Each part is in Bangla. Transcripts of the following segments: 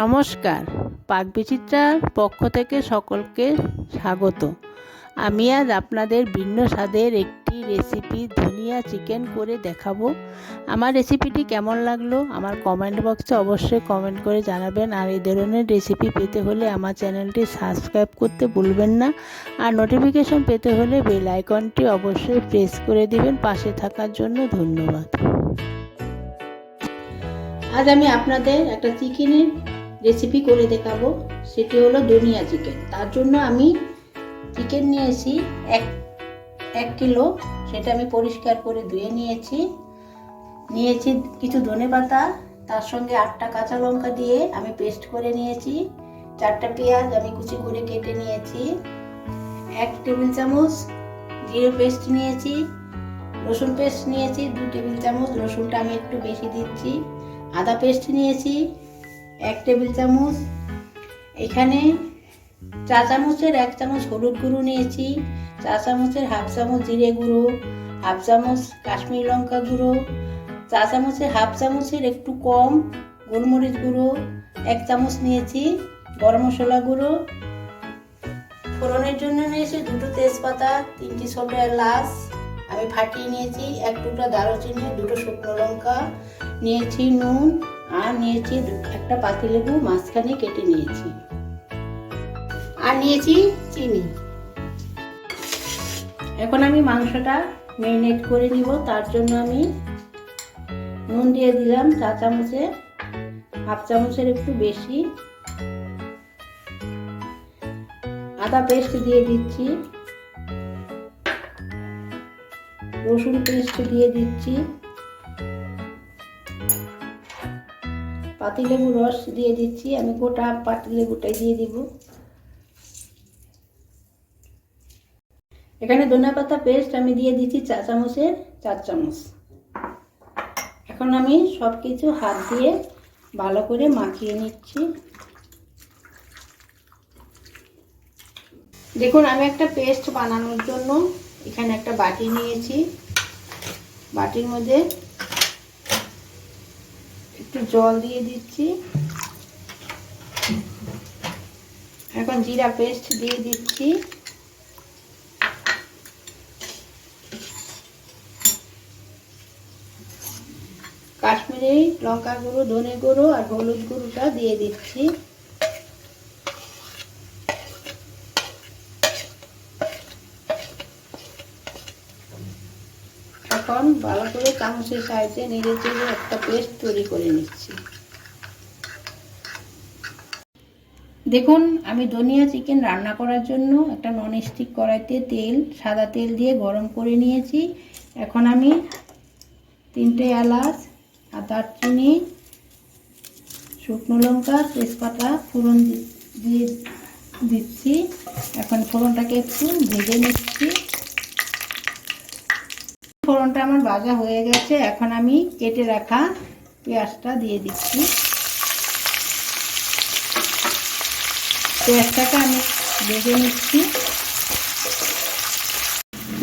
নমস্কার। পাক বিচিত্রার পক্ষ থেকে সকলকে স্বাগত। আমি আজ আপনাদের ভিন্ন স্বাদের একটি রেসিপি ধনিয়া চিকেন করে দেখাবো। আমার রেসিপিটি কেমন লাগল আমার কমেন্ট বক্সে অবশ্যই কমেন্ট করে জানাবেন। আর এই ধরনের রেসিপি পেতে হলে আমার চ্যানেলটি সাবস্ক্রাইব করতে ভুলবেন না। আর নোটিফিকেশন পেতে হলে বেল আইকনটি অবশ্যই প্রেস করে দিবেন। পাশে থাকার জন্য ধন্যবাদ। আজ আমি আপনাদের একটা চিকেনের রেসিপি করে দেখাবো, সেটি হলো ধনিয়া চিকেন তার জন্য আমি চিকেন নিয়েছি এক এক কিলো, সেটা আমি পরিষ্কার করে ধুয়ে নিয়েছি। নিয়েছি কিছু ধনে পাতা, তার সঙ্গে আটটা কাঁচা লঙ্কা দিয়ে আমি পেস্ট করে নিয়েছি। চারটা পেঁয়াজ আমি কুচি করে কেটে নিয়েছি। এক টেবিল চামচ জিরে পেস্ট নিয়েছি। রসুন পেস্ট নিয়েছি, দু টেবিল চামচ রসুনটা আমি একটু বেশি দিচ্ছি। আদা পেস্ট নিয়েছি। এক টেবিল চামচ। এখানে চা চামচের এক চামচ হলুদ গুঁড়ো নিয়েছি। চা চামচের হাফ চামচ জিরে গুঁড়ো, হাফ চামচ কাশ্মীর লঙ্কা গুঁড়ো, চা চামচের হাফ চামচের একটু কম গোলমরিচ গুঁড়ো, এক চামচ নিয়েছি গরম মশলা গুঁড়ো। ফোড়নের জন্য নিয়েছি দুটো তেজপাতা, তিনটি ছোট এলাচ। আমি ফাটিয়ে নিয়েছি এক টুকরা দারুচিনি, দুটো শুকনো লঙ্কা, নিয়েছি নুন আর নিয়েছি একটা পাতিলেবু মাঝখানে কেটে নিয়েছি। আর নিয়েছি চিনি। এখন আমি মাংসটা মেরিনেট করে নিব, তার জন্য আমি নুন দিয়ে দিলাম চা চামচে, হাফ চামচের একটু বেশি। আদা পেস্ট দিয়ে দিচ্ছি। রসুন পেস্ট দিয়ে দিচ্ছি। পাতিলেবু রস দিয়ে দিচ্ছি, আমি গোটা পাতিলেবুটাই দিয়ে দিব। এখানে ধনে পাতা পেস্ট আমি দিয়ে দিচ্ছি চা চামচের, চার চামচ। এখন আমি সব কিছু হাত দিয়ে ভালো করে মাখিয়ে নিচ্ছি। দেখুন, আমি একটা পেস্ট বানানোর জন্য এখানে একটা বাটি নিয়েছি। বাটির মধ্যে একটু জল দিয়ে দিচ্ছি। এখন জিরা পেস্ট দিয়ে দিচ্ছি। কাশ্মীরি লঙ্কা গুঁড়ো, ধনে গুঁড়ো আর হলুদ গুঁড়োটা দিয়ে দিচ্ছি। এখন ভালো করে চামচের সাহায্যে নেড়ে চেড়ে একটা পেস্ট তৈরি করে নিচ্ছি। দেখুন, আমি ধনিয়া চিকেন রান্না করার জন্য একটা ননস্টিক কড়াইতে তেল, সাদা তেল দিয়ে গরম করে নিয়েছি। এখন আমি তিনটে এলাচ আর দারচিনি শুকনো লঙ্কা, তেজপাতা ফোড়ন দিয়ে দিচ্ছি। এখন ফোড়নটাকে একটু ভেজে নিচ্ছি। ফোড়নটা আমার ভাজা হয়ে গেছে। এখন আমি কেটে রাখা পেঁয়াজটা দিয়ে দিচ্ছি। পেঁয়াজটাকে আমি ভেজে নিচ্ছি।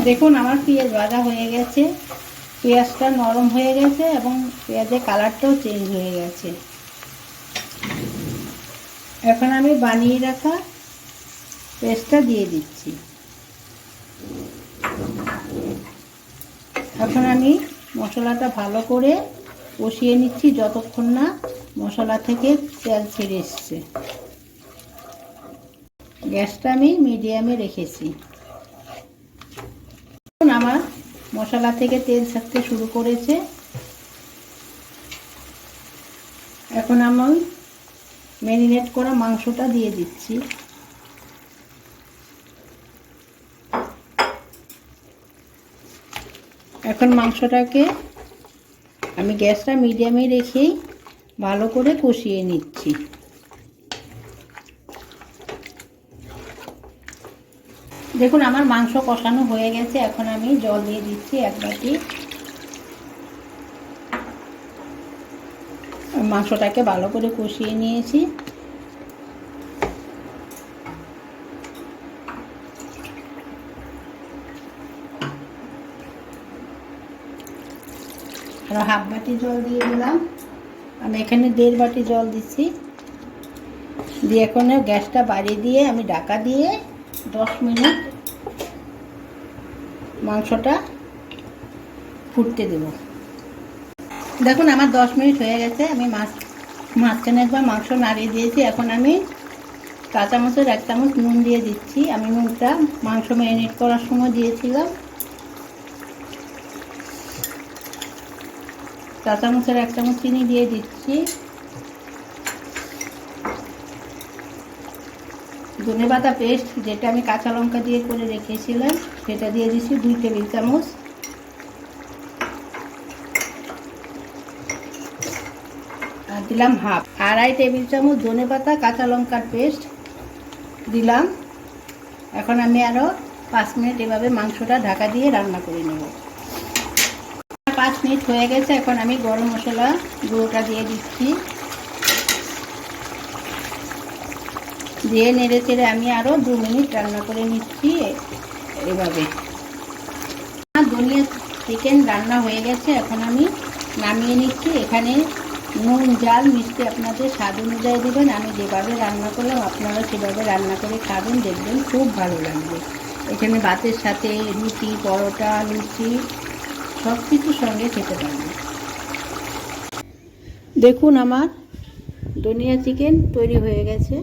দেখুন, আমার পেঁয়াজ ভাজা হয়ে গেছে। পেঁয়াজটা নরম হয়ে গেছে এবং পেঁয়াজের কালারটাও চেঞ্জ হয়ে গেছে। এখন আমি বানিয়ে রাখা পেস্টটা দিয়ে দিচ্ছি। এখন আমি মশলাটা ভালো করে কষিয়ে নিচ্ছি যতক্ষণ না মশলা থেকে তেল ছেড়ে এসছে। গ্যাসটা আমি মিডিয়ামে রেখেছি। এখন আমার মশলা থেকে তেল ছাড়তে শুরু করেছে। এখন আমি ম্যারিনেট করা মাংসটা দিয়ে দিচ্ছি। এখন মাংসটাকে আমি গ্যাসটা মিডিয়ামে রেখেই ভালো করে কষিয়ে নিচ্ছি। দেখুন, আমার মাংস কষানো হয়ে গেছে। এখন আমি জল দিয়ে দিচ্ছি এক বাটি। মাংসটাকে ভালো করে কষিয়ে নিয়েছি। আরও হাফ বাটি জল দিয়ে দিলাম। আমি এখানে দেড় বাটি জল দিচ্ছি। দিয়ে এখন গ্যাসটা বাড়িয়ে দিয়ে আমি ঢাকা দিয়ে দশ মিনিট মাংসটা ফুটতে দেব। দেখুন, আমার দশ মিনিট হয়ে গেছে। আমি মাছ, মাঝখানে একবার মাংস নাড়িয়ে দিয়েছি। এখন আমি চা চামচের এক চামচ নুন দিয়ে দিচ্ছি। আমি নুনটা মাংস ম্যারিনেট করার সময় দিয়েছিলাম। চা চামচের এক চামচ চিনি দিয়ে দিচ্ছি। ধনে পাতা পেস্ট যেটা আমি কাঁচা লঙ্কা দিয়ে করে রেখেছিলাম, সেটা দিয়ে দিচ্ছি দুই টেবিল চামচ। আর দিলাম হাফ আড়াই টেবিল চামচ ধনে পাতা, কাঁচা লঙ্কার পেস্ট দিলাম। এখন আমি আরও পাঁচ মিনিট এভাবে মাংসটা ঢাকা দিয়ে রান্না করে নেব। পাঁচ মিনিট হয়ে গেছে, এখন আমি গরম মশলা গুঁড়োটা দিয়ে দিচ্ছি। দিয়ে নেড়ে চেড়ে আমি আরও দু মিনিট রান্না করে নিচ্ছি এভাবে। আমার ধনিয়া চিকেন রান্না হয়ে গেছে, এখন আমি নামিয়ে নিচ্ছি। এখানে নুন, জাল, মিষ্টি আপনাদের স্বাদ অনুযায়ী দেবেন। আমি যেভাবে রান্না করলাম, আপনারা সেভাবে রান্না করে খাবেন, দেখবেন খুব ভালো লাগবে। এখানে ভাতের সাথে রুটি, পরোটা, লুচি সব কিছুর সঙ্গে খেতে পারবে। দেখুন আমার দুনিয়া চিকেন তৈরি হয়ে গেছে।